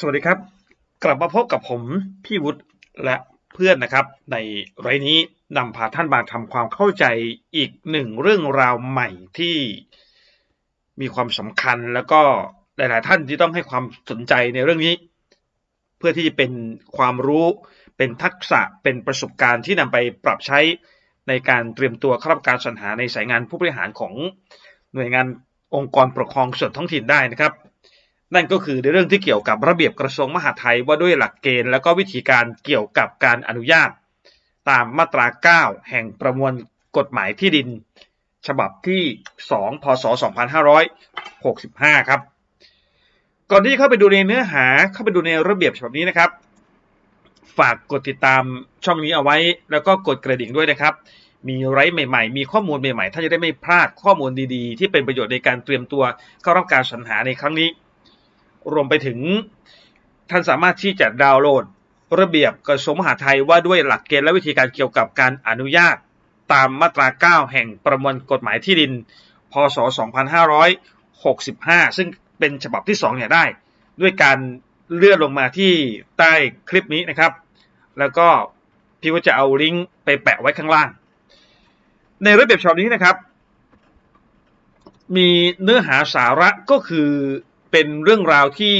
สวัสดีครับ กลับมาพบกับผมพี่วุฒิและเพื่อนนะครับ ในไรนี้นำพาท่านมาทำความเข้าใจอีกหนึ่งเรื่องราวใหม่ที่มีความสำคัญแล้วก็หลาย ๆ ท่านที่ต้องให้ความสนใจในเรื่องนี้ เพื่อที่จะเป็นความรู้เป็นทักษะเป็นประสบการณ์ที่นำไปปรับใช้ในการเตรียมตัวเข้ารับการสรรหาในสายงานผู้บริหารของหน่วยงานองค์กรปกครองส่วนท้องถิ่นได้นะครับ นั่นก็คือในเรื่องที่เกี่ยวกับระเบียบกระทรวงมหาดไทยว่าด้วยหลักเกณฑ์และก็วิธีการเกี่ยวกับการอนุญาต ตามมาตรา 9 แห่งประมวลกฎหมายที่ดิน ฉบับที่ 2 พศ 2565 ครับ ก่อนที่เข้าไปดูในเนื้อหาเข้าไปดูในระเบียบฉบับนี้นะครับ ฝากกดติดตามช่องนี้เอาไว้ แล้วก็กดกระดิ่งด้วยนะครับ มีไรใหม่ ๆ มีข้อมูลใหม่ๆท่านจะได้ไม่พลาดข้อมูลดีๆ ที่เป็นประโยชน์ในการเตรียมตัวเข้ารับการสรรหาในครั้งนี้ รวมไปถึง ท่านสามารถที่จะดาวน์โหลด ระเบียบกระทรวงมหาดไทยว่าด้วยหลักเกณฑ์และวิธีการเกี่ยวกับการอนุญาต ตามมาตรา 9 แห่งประมวลกฎหมายที่ดิน พศ 2565 ซึ่งเป็นฉบับที่ 2 เนี่ยได้ ด้วยการเลื่อนลงมาที่ใต้คลิปนี้นะครับ แล้วก็พี่ว่าจะเอาลิงก์ไปแปะไว้ข้างล่าง ในระเบียบฉบับนี้นะครับ มีเนื้อหาสาระก็คือ เป็นเรื่องราวที่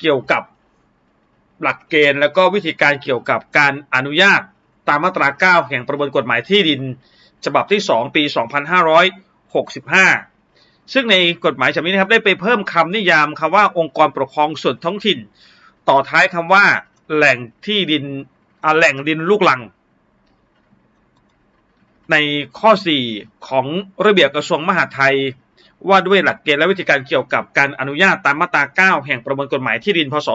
เกี่ยวกับหลักเกณฑ์ แล้วก็วิธีการเกี่ยวกับการอนุญาตตามมาตรา 9 แห่งประมวลกฎหมายที่ดิน ฉบับที่ 2 ปี 2565 ซึ่งในกฎหมายฉบับนี้นะครับได้ไปเพิ่มคำนิยามคำว่าองค์กรปกครองส่วนท้องถิ่น ต่อท้ายคำว่าแหล่งที่ดินแหล่งดินลูกหลัง ในข้อ 4 ของระเบียบกระทรวงมหาดไทย ว่าด้วยหลักเกณฑ์และวิธีการเกี่ยวกับการอนุญาตตามมาตรา 9 แห่งประมวลกฎหมายที่ดิน พศ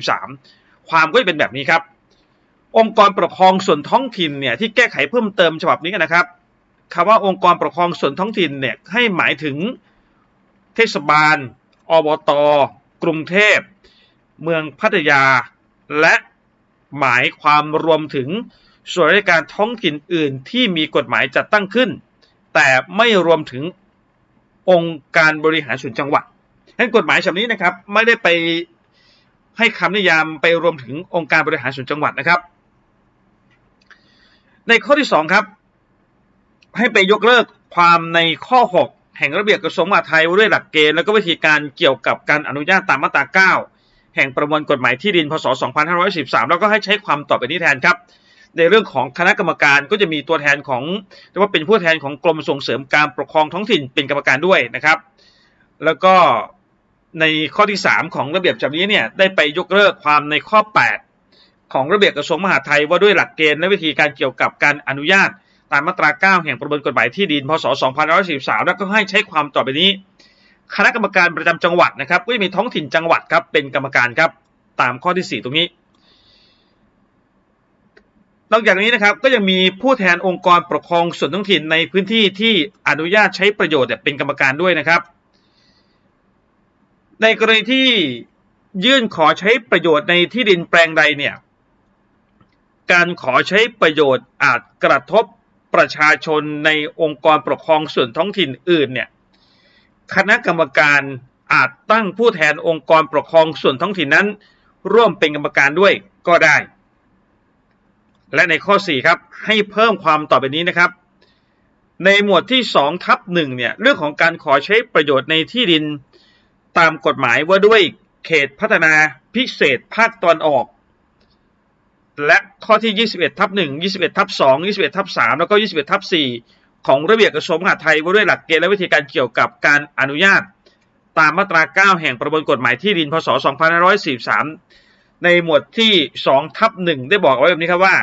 2513 ความก็จะเป็นแบบนี้ครับ องค์กรปกครองส่วนท้องถิ่นเนี่ยที่แก้ไขเพิ่มเติมฉบับนี้กันนะครับคำว่าองค์กรปกครองส่วนท้องถิ่นเนี่ยให้หมายถึงเทศบาล อบต กรุงเทพ เมืองพัทยา และหมายความรวมถึงส่วนราชการท้องถิ่นอื่นที่มีกฎหมายจัดตั้งขึ้น แต่ไม่รวมถึง องค์การบริหารส่วนจังหวัดฉะนั้นกฎหมายฉบับนี้นะครับ ไม่ได้ไปให้คำนิยามไปรวมถึงองค์การบริหารส่วนจังหวัดนะครับ ในข้อที่ 2 ครับ ให้ไปยกเลิกความในข้อ 6 แห่งระเบียบกระทรวงมหาดไทยว่าด้วยหลักเกณฑ์และก็วิธีการเกี่ยวกับการอนุญาตตามมาตรา 9 แห่งประมวลกฎหมายที่ดินพศ 2513 แล้วก็ให้ใช้ความต่อไปนี้แทนครับ ในเรื่องของคณะกรรมการก็จะมีตัวแทนของเรียกว่าเป็นผู้แทนของกรมส่งเสริมการปกครองท้องถิ่นเป็นกรรมการด้วยนะครับ แล้วก็ในข้อที่ 3 ของระเบียบฉบับนี้เนี่ยได้ไปยกเลิกความในข้อ 8 ของระเบียบกระทรวงมหาดไทยว่าด้วยหลักเกณฑ์และวิธีการเกี่ยวกับการอนุญาต ตามมาตรา 9 แห่งประมวลกฎหมายที่ดินพศ 2543 แล้วก็ให้ใช้ความต่อไปนี้ คณะกรรมการประจำจังหวัดนะครับก็จะมีท้องถิ่นจังหวัดครับเป็นกรรมการครับตามข้อที่ 4 ตรงนี้ นอกจากนี้นะครับก็ยังมีผู้แทนองค์กรปกครองส่วนท้องถิ่นในพื้นที่ที่อนุญาตใช้ประโยชน์เป็นกรรมการด้วยนะครับ ในกรณีที่ยื่นขอใช้ประโยชน์ในที่ดินแปลงใดเนี่ยการขอใช้ประโยชน์อาจกระทบประชาชนในองค์กรปกครองส่วนท้องถิ่นอื่นเนี่ยคณะกรรมการอาจตั้งผู้แทนองค์กรปกครองส่วนท้องถิ่นนั้น ร่วมเป็นกรรมการด้วยก็ได้ และในข้อ 4 ครับให้เพิ่มความต่อไปนี้นะครับ ในหมวดที่2ทับ1เนี่ยเรื่องของการขอใช้ประโยชน์ในที่ดินตามกฎหมายว่าด้วยเขตพัฒนาพิเศษภาคตอนออก และข้อที่ 21ทับ1 21ทับ2 21ทับ3แล้วก็ 21ทับ4ของระเบียบกระทรวงมหาดไทยว่าด้วยหลักเกณฑ์และวิธีการเกี่ยวกับการอนุญาต ตามมาตรา 9 แห่งประมวลกฎหมายที่ดินพศ2543ในหมวดที่2ทับ1ได้บอกเอาไว้แบบนี้ครับว่า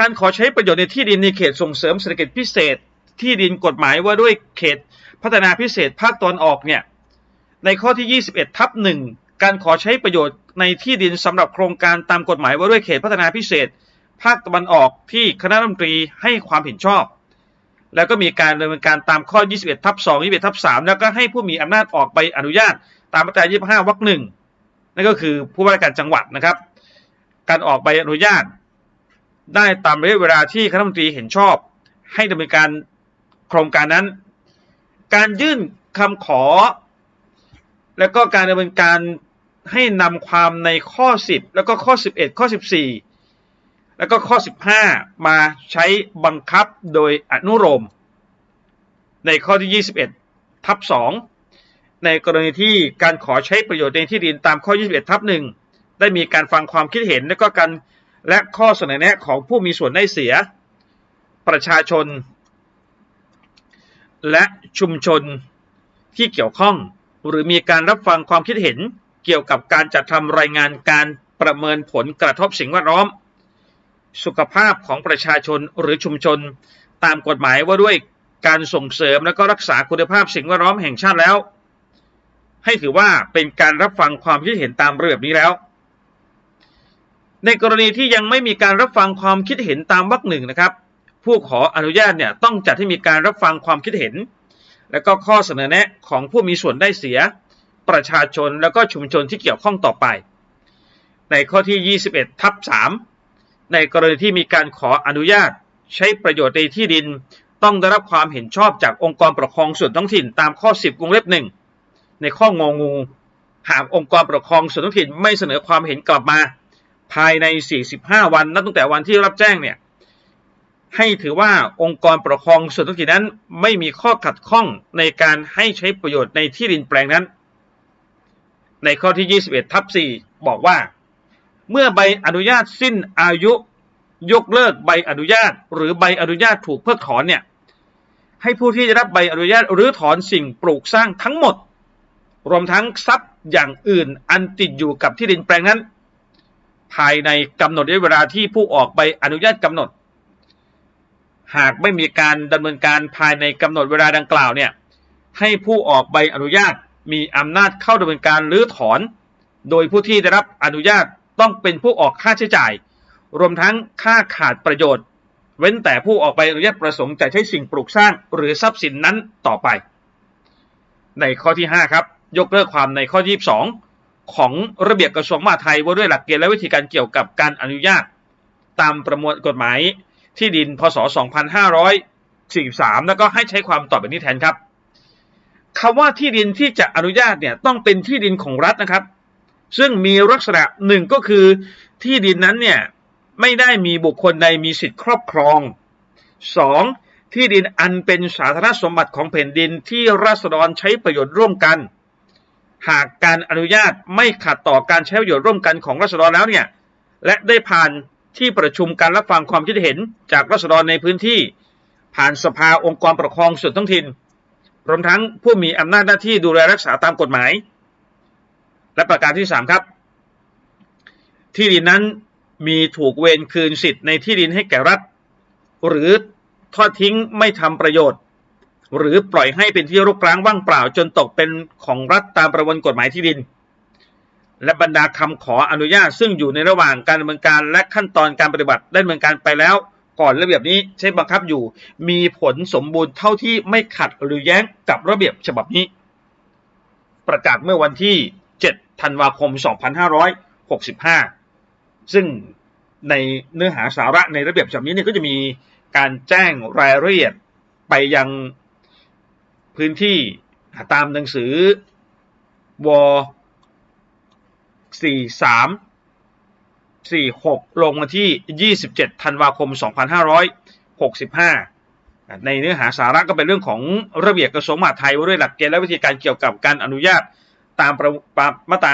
การขอใช้ประโยชน์ในที่ดินในเขตส่งเสริมเศรษฐกิจพิเศษที่ดินกฎหมายว่าด้วยเขตพัฒนาพิเศษภาคตอนออกเนี่ยในข้อที่ 21ทับ1การขอใช้ประโยชน์ในที่ดินสำหรับโครงการตามกฎหมายว่าด้วยเขตพัฒนาพิเศษ ภาคตะวันออกที่คณะรัฐมนตรีให้ความเห็นชอบ แล้วก็มีการดำเนินการตามข้อ 21ทับ2 21ทับ3แล้วก็ให้ผู้มีอำนาจออกใบอนุญาต ตามมาตรา25วรรคหนึ่งนั่นก็คือผู้ว่าราชการจังหวัดนะครับ การออกใบอนุญาต ได้ตามระยะเวลาที่คณะรัฐมนตรีเห็นชอบ ให้ดำเนินการโครงการนั้น การยื่นคำขอ แล้วก็การดำเนินการให้นำความในข้อ 10 แล้วก็ข้อ 11 ข้อ 14 แล้วก็ข้อ 15 มาใช้บังคับโดยอนุโลมในข้อที่ 21 ทับ 2 ในกรณีที่การขอใช้ประโยชน์ในที่ดินตามข้อ 21 ทับ 1 ได้มีการฟังความคิดเห็นและก็การ และข้อเสนอแนะของผู้มีส่วนได้เสีย ประชาชน และชุมชนที่เกี่ยวข้อง หรือมีการรับฟังความคิดเห็นเกี่ยวกับการจัดทำรายงานการประเมินผลกระทบสิ่งแวดล้อม สุขภาพของประชาชนหรือชุมชน ตามกฎหมายว่าด้วยการส่งเสริมและก็รักษาคุณภาพสิ่งแวดล้อมแห่งชาติแล้ว ให้ถือว่าเป็นการรับฟังความคิดเห็นตามระเบียบนี้แล้ว ในกรณีที่ยังไม่มีการรับฟังความคิดเห็นตามวรรคหนึ่งนะครับ ผู้ขออนุญาตเนี่ยต้องจัดให้มีการรับฟังความคิดเห็น และก็ข้อเสนอแนะของผู้มีส่วนได้เสีย ประชาชนและก็ชุมชนที่เกี่ยวข้องต่อไป ในข้อที่ 21ทับ3ในกรณีที่มีการขออนุญาต ใช้ประโยชน์ในที่ดิน ต้องได้รับความเห็นชอบจากองค์กรปกครองส่วนท้องถิ่นตามข้อ 10วงเล็บหนึ่งในข้ององู หากองค์กรปกครองส่วนท้องถิ่นไม่เสนอความเห็นกลับมา ภายใน 45 วัน นับตั้งแต่วันที่รับแจ้งเนี่ย ให้ถือว่าองค์กรปกครองส่วนท้องถิ่นนั้น ไม่มีข้อขัดข้องในการให้ใช้ประโยชน์ในที่ดินแปลงนั้น ในข้อที่ 21 ทับ 4 บอกว่า เมื่อใบอนุญาตสิ้นอายุ ยกเลิกใบอนุญาต หรือใบอนุญาตถูกเพิกถอนเนี่ย ให้ผู้ที่ได้รับใบอนุญาตหรือถอนสิ่งปลูกสร้างทั้งหมด รวมทั้งทรัพย์อย่างอื่นอันติดอยู่กับที่ดินแปลงนั้น ภายในกำหนดระยะเวลาที่ผู้ออกใบอนุญาตกำหนด หากไม่มีการดำเนินการภายในกำหนดเวลาดังกล่าวเนี่ยให้ผู้ออกใบอนุญาตมีอำนาจเข้าดำเนินการหรือถอน โดยผู้ที่ได้รับอนุญาตต้องเป็นผู้ออกค่าใช้จ่าย รวมทั้งค่าขาดประโยชน์ เว้นแต่ผู้ออกใบอนุญาตประสงค์จะใช้สิ่งปลูกสร้างหรือทรัพย์สินนั้นต่อไป ในข้อที่ 5 ครับ ยกเลิกความในข้อ 22 ของระเบียบกระทรวงมหาดไทยว่าด้วยหลักเกณฑ์และวิธีการเกี่ยวกับการอนุญาต ตามประมวลกฎหมายที่ดินพศ 2543 แล้วก็ให้ใช้ความต่อไปนี้แทนครับคำว่าที่ดินที่จะอนุญาตเนี่ยต้องเป็นที่ดินของรัฐนะครับ ซึ่งมีลักษณะหนึ่งก็คือที่ดินนั้นเนี่ยไม่ได้มีบุคคลใดมีสิทธิ์ครอบครอง 2. ที่ดินอันเป็นสาธารณสมบัติของแผ่นดินที่ราษฎรใช้ประโยชน์ร่วมกัน หากการอนุญาตไม่ขัดต่อการใช้ประโยชน์ร่วมกันของราษฎรแล้วเนี่ย และได้ผ่านที่ประชุมการรับฟังความคิดเห็นจากราษฎรในพื้นที่ ผ่านสภาองค์กรปกครองส่วนท้องถิ่นรวมทั้งผู้มีอำนาจหน้าที่ดูแลรักษาตามกฎหมาย และประการที่ 3 ครับ ที่ดินนั้นมีถูกเวรคืนสิทธิ์ในที่ดินให้แก่รัฐ หรือทอดทิ้งไม่ทำประโยชน์ หรือปล่อยให้เป็นที่รกร้างว่างเปล่าจนตกเป็นของรัฐตามประมวลกฎหมายที่ดิน และบรรดาคำขออนุญาต ซึ่งอยู่ในระหว่างการดำเนินการและขั้นตอนการปฏิบัติได้ดำเนินการไปแล้ว ก่อนระเบียบนี้ใช้บังคับอยู่ มีผลสมบูรณ์เท่าที่ไม่ขัดหรือแย้งกับระเบียบฉบับนี้ ประกาศเมื่อวันที่ 7 ธันวาคม 2565 ซึ่งในเนื้อหาสาระในระเบียบฉบับนี้เนี่ยก็จะมีการแจ้งรายละเอียดไปยัง พื้นที่ตามหนังสือว43 46 ลงวันที่ 27 ธันวาคม 2565 ในเนื้อหาสาระก็เป็นเรื่องของระเบียบกระทรวงมหาดไทยว่าด้วยหลักเกณฑ์และวิธีการเกี่ยวกับการอนุญาตตามมาตรา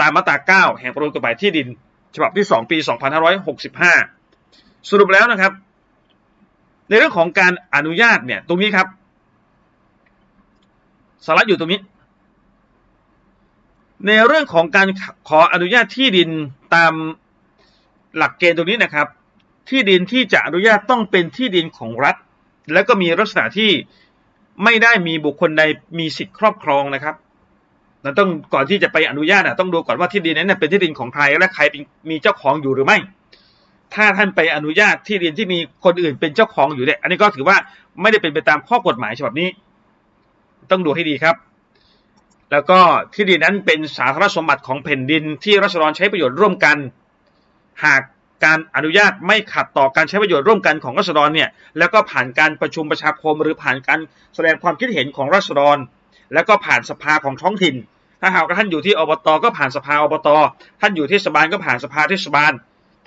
ตามมาตรา 9 แห่งประมวลกฎหมายที่ดิน ฉบับที่ 2 ปี 2565 สรุปแล้วนะครับ ในเรื่องของการอนุญาตเนี่ยตรงนี้ครับ สาระอยู่ตรงนี้ ในเรื่องของการขออนุญาตที่ดินตามหลักเกณฑ์ตรงนี้นะครับ ที่ดินที่จะอนุญาตต้องเป็นที่ดินของรัฐ แล้วก็มีลักษณะที่ไม่ได้มีบุคคลใดมีสิทธิ์ครอบครองนะครับเราต้องก่อนที่จะไปอนุญาตต้องดูก่อนว่าที่ดินนั้นเป็นที่ดินของใครและใครมีเจ้าของอยู่หรือไม่ ถ้าท่านไปอนุญาตที่ดินที่มีคนอื่นเป็นเจ้าของอยู่เนี่ยอันนี้ก็ถือว่าไม่ได้เป็นไปตามข้อกฎหมายฉบับนี้ ต้องดูให้ดีครับ แล้วก็ที่ดินนั้นเป็นสาธารณสมบัติของแผ่นดินที่รัษฎรใช้ประโยชน์ร่วมกัน หากการอนุญาตไม่ขัดต่อการใช้ประโยชน์ร่วมกันของรัษฎรเนี่ยแล้วก็ผ่านการประชุมประชาคม หรือผ่านการแสดงความคิดเห็นของรัษฎรแล้วก็ผ่านสภาของท้องถิ่น ถ้าหากท่านอยู่ที่อบตก็ผ่านสภาอบต ท่านอยู่เทศบาลก็ผ่านสภาเทศบาล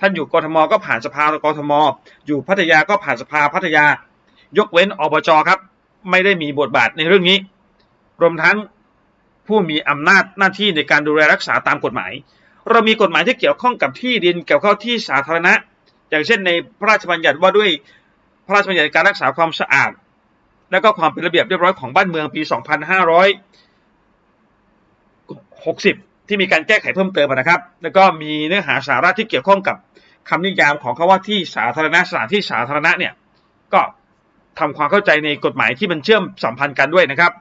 ท่านอยู่กทมก็ผ่านสภากทม อยู่พัทยาก็ผ่านสภาพัทยา ยกเว้นอบจครับ ไม่ได้มีบทบาทในเรื่องนี้ รวมทั้งผู้มีอำนาจหน้าที่ในการดูแลรักษาตามกฎหมาย เรามีกฎหมายที่เกี่ยวข้องกับที่ดินเกี่ยวข้องที่สาธารณะ อย่างเช่นในพระราชบัญญัติว่าด้วยพระราชบัญญัติการรักษาความสะอาด และก็ความเป็นระเบียบเรียบร้อยของบ้านเมืองปี 2560 ที่มีการแก้ไขเพิ่มเติมนะครับ แล้วก็มีเนื้อหาสาระที่เกี่ยวข้องกับคำนิยามของคาว่าที่สาธารณะสถานที่สาธารณะเนี่ยก็ ทำความเข้าใจในกฎหมายที่มันเชื่อมสัมพันธ์กันด้วยนะครับ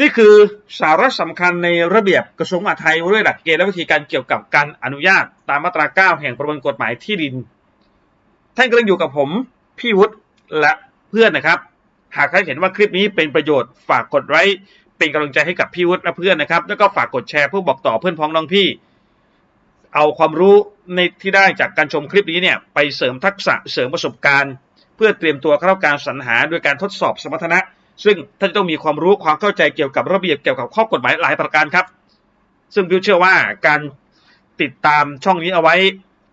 นี่คือสาระสำคัญในระเบียบกระทรวงมหาดไทยว่าด้วยหลักเกณฑ์และวิธีการเกี่ยวกับการอนุญาตตามมาตรา 9 แห่งประมวลกฎหมายที่ดิน ท่านกำลังอยู่กับผมพี่วุฒิและเพื่อนนะครับ หากท่านเห็นว่าคลิปนี้เป็นประโยชน์ฝากกดไลค์เป็นกำลังใจให้กับพี่วุฒิและเพื่อนนะครับ แล้วก็ฝากกดแชร์เพื่อบอกต่อเพื่อนพ้องน้องพี่ เอาความรู้ในที่ได้จากการชมคลิปนี้เนี่ยไปเสริมทักษะเสริมประสบการณ์ เพื่อเตรียมตัวเข้าการสรรหาโดยการทดสอบสมรรถนะ ซึ่งท่านจะต้องมีความรู้ความเข้าใจเกี่ยวกับระเบียบเกี่ยวกับข้อกฎหมายหลายประการครับ ซึ่งพิวเชื่อว่าการติดตามช่องนี้เอาไว้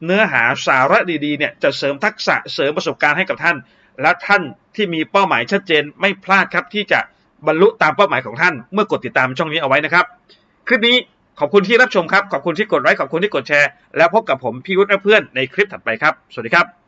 เนื้อหาสาระดีๆเนี่ยจะเสริมทักษะเสริมประสบการณ์ให้กับท่าน และท่านที่มีเป้าหมายชัดเจนไม่พลาดครับที่จะบรรลุตามเป้าหมายของท่าน เมื่อกดติดตามช่องนี้เอาไว้นะครับ คลิปนี้ขอบคุณที่รับชมครับ ขอบคุณที่กดไลค์ ขอบคุณที่กดแชร์ แล้วพบกับผมพี่วุฒิและเพื่อนในคลิปถัดไปครับ สวัสดีครับ